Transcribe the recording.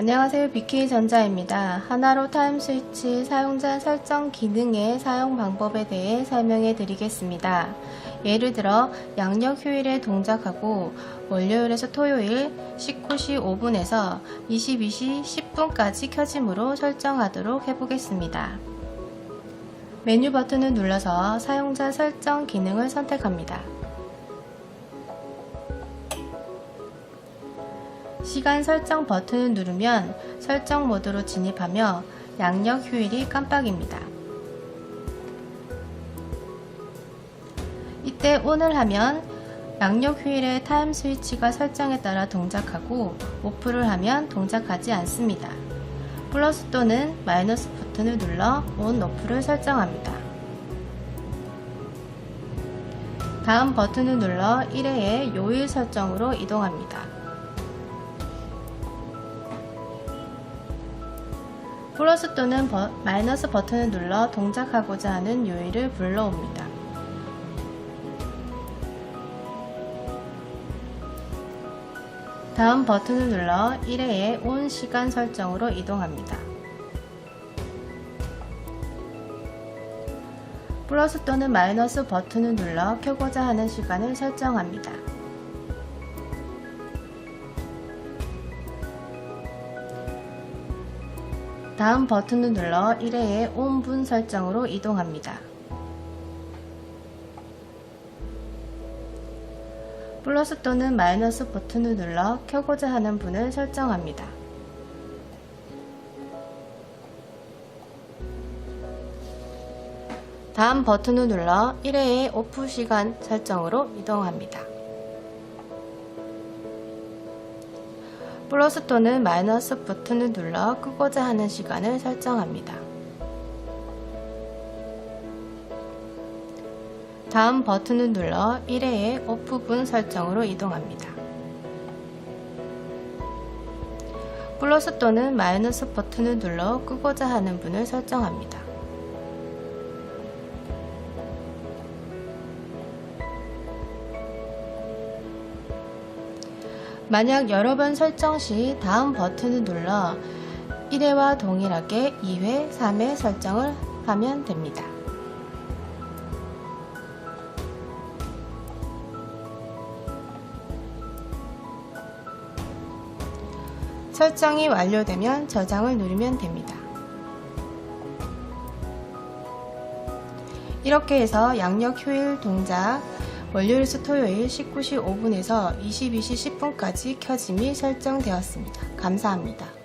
안녕하세요. BK전자입니다. 하나로 타임 스위치 사용자 설정 기능의 사용 방법에 대해 설명해 드리겠습니다. 예를 들어 양력 휴일에 동작하고 월요일에서 토요일 19시 5분에서 22시 10분까지 켜짐으로 설정하도록 해보겠습니다. 메뉴 버튼을 눌러서 사용자 설정 기능을 선택합니다. 시간 설정 버튼을 누르면 설정 모드로 진입하며 양력 휴일이 깜빡입니다. 이때 ON을 하면 양력 휴일의 타임 스위치가 설정에 따라 동작하고 오프를 하면 동작하지 않습니다. 플러스 또는 마이너스 버튼을 눌러 ON, 오프를 설정합니다. 다음 버튼을 눌러 1회의 요일 설정으로 이동합니다. 플러스 또는 버- 마이너스 버튼을 눌러 동작하고자 하는 요일을 불러옵니다. 다음 버튼을 눌러 1회의 온 시간 설정으로 이동합니다. 플러스 또는 마이너스 버튼을 눌러 켜고자 하는 시간을 설정합니다. 다음 버튼을 눌러 1회의 온분 설정으로 이동합니다. 플러스 또는 마이너스 버튼을 눌러 켜고자 하는 분을 설정합니다. 다음 버튼을 눌러 1회의 오프 시간 설정으로 이동합니다. 플러스 또는 마이너스 버튼을 눌러 끄고자 하는 시간을 설정합니다. 다음 버튼을 눌러 1회의 오프분 설정으로 이동합니다. 플러스 또는 마이너스 버튼을 눌러 끄고자 하는 분을 설정합니다. 만약 여러 번 설정 시 다음 버튼을 눌러 1회와 동일하게 2회, 3회 설정을 하면 됩니다. 설정이 완료되면 저장을 누르면 됩니다. 이렇게 해서 양력 휴일 동작 월요일에서 토요일 19시 5분에서 22시 10분까지 켜짐이 설정되었습니다. 감사합니다.